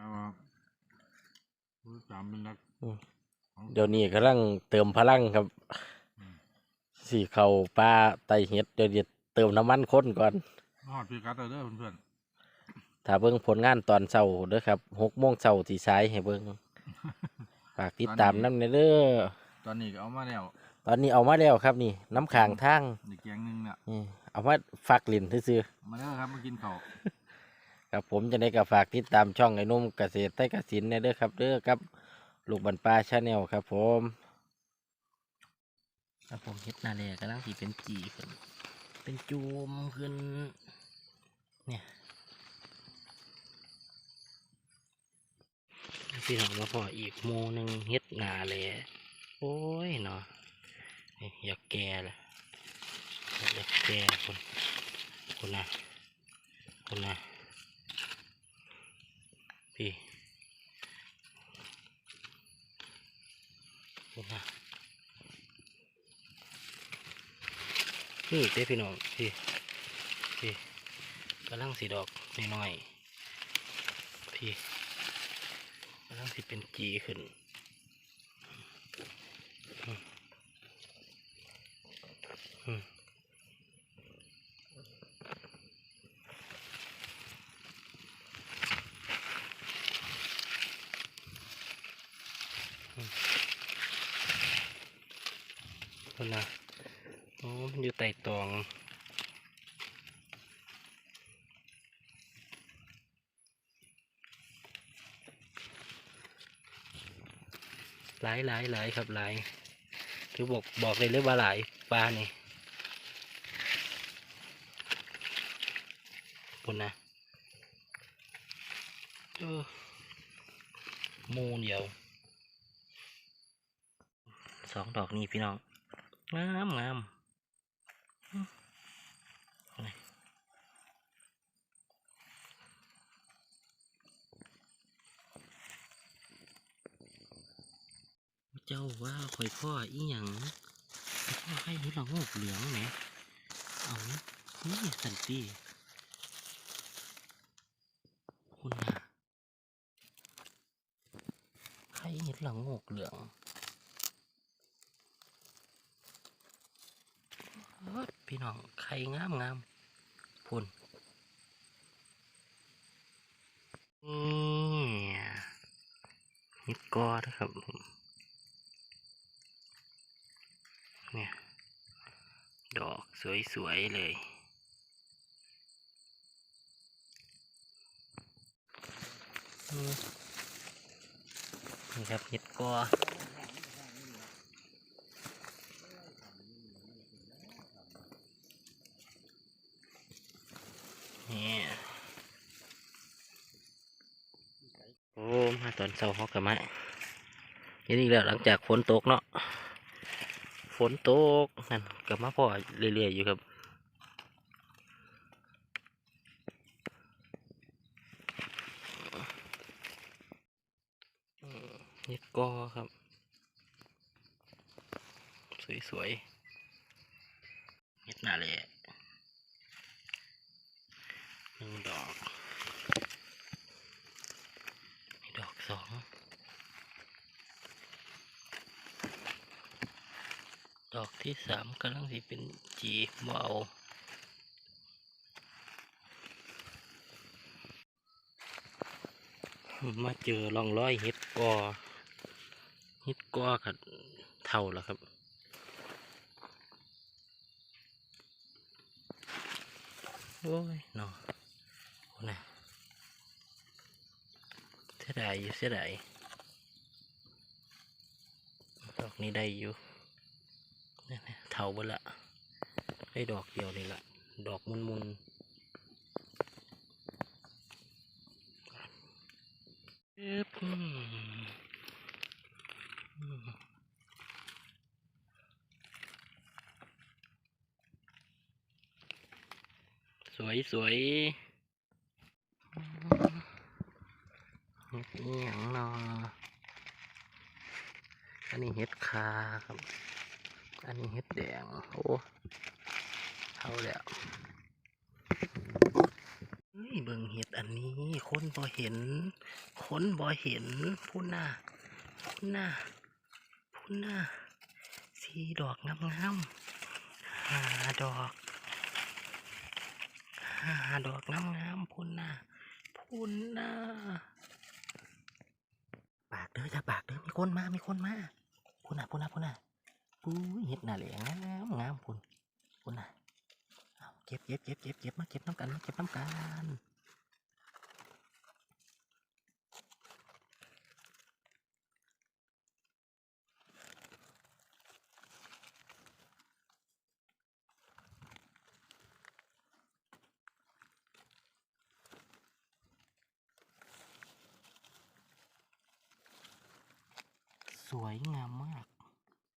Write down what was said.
แต่ว่าผู้สามเป็นรักอืมของเดี๋ยวนี้กำลังเติมพลังครับอืมสี่เข่าปลาไตเห็ดเดี๋ยวเดี๋ยวเติมน้ำมันข้นก่อนฮอดพี่กัดเอาเด้อเพื่อนถ้าเบิ่งผลงานตอนเช้าเด้อครับหกโมงเช้าที่สายให้เบิ่งฝากติดตามน้ำในเด้อๆตอนนี้ก็เอามาแล้วตอนนี้เอามาแล้วครับนี่น้ำขางทางอีกแกงหนึงเนี่ยนี่เอามาฝากลิ่นซื่อมาเด้อครับมากินข้าวๆ ครับผมจะได้กับฝากติดตามช่องไอ้นุ่มเกษตรใต้กสินในเด้อครับเด้อครับลูกบันปลาชาแนลครับผมครับผมเฮ็ดนาแลกำลังสีเป็นจีขึ้น เป็นจูมขึ้น เนี่ยพี่น้องมาพออีกโมหนึ่งเฮ็ดนาแลโอ้ยเนาะอยากแก่ละอยากแก่คนคนนะคนนะพี่ คนนะนี่เด้พี่น้องพี่พี่กำลังสีดอกน้อยๆพี่กำลังสีเป็นจีขึ้นอืม คนนะโอ้อยู่ใต้ตองหลายหลายหลายครับหลายคือบอกบอกเลยเลยว่าหลายปลานี่คนนะเออมูเดียวสองดอกนี่พี่น้อง งามงามเจ้าว่าข่อยพ่ออีหยังข่อยพ่อให้เห็นเรางอกเหลืองไหมเอานี่สันติคุณน่ะใครเห็นเรางอกเหลืองเอิ้ด พี่น้องไข่งามงามพุ่นนี่เห็ดกอนะครับผมเนี่ยดอกสวยๆเลยนี่ครับเห็ดกอนี่ โอ้มาตอนเช้าฮอกกันมาเห็นอีกแล้วหลังจากฝนตกเนาะฝนตกนั่นกลับมาพ่อเรื่อยๆอยู่ครับนี่ก็ครับ สวยๆเห็ดหน้าแหละหนึ่งดอกนี่ดอก สองดอกที่สามกำลังสิเป็นจีบเอามาเจอร่องร้อยเห็ดกอเห็ดกอกับเท่าแล้วครับโอ้ยเนาะโอ้นะเสีย ดายอยู่เสียดายดอกนี้ได้อยู่นี่นๆเถาบละได้ดอกเดียวนี่ละดอกมุนมุนสวยสวยอืม เฮ็ดอีหยังนาะอันนี้เห็ดคาครับ อันนี้เห็ดแดง โอ้เอาแล้วเฮ้ยเบิ่งเห็ดอันนี้คนพอเห็น คนบ่เห็นพูนน่ะพูนน่ะพูนน่ะสีดอกงามๆหาดอกหาดอกงามๆพูนน่ะพูนน่ะ ปากเด้ออย่าปากเด้อมีคนมา มีคนมาพูนน่ะพูนน่ะพูนน่ะปุ้ยเห็ดหน้าเหลงงามงามพูนพูนน่ะเอาเก็บเก็บเก็บเก็บเก็บมาเก็บน้ำกันมาเก็บน้ำกัน สวยงามมาก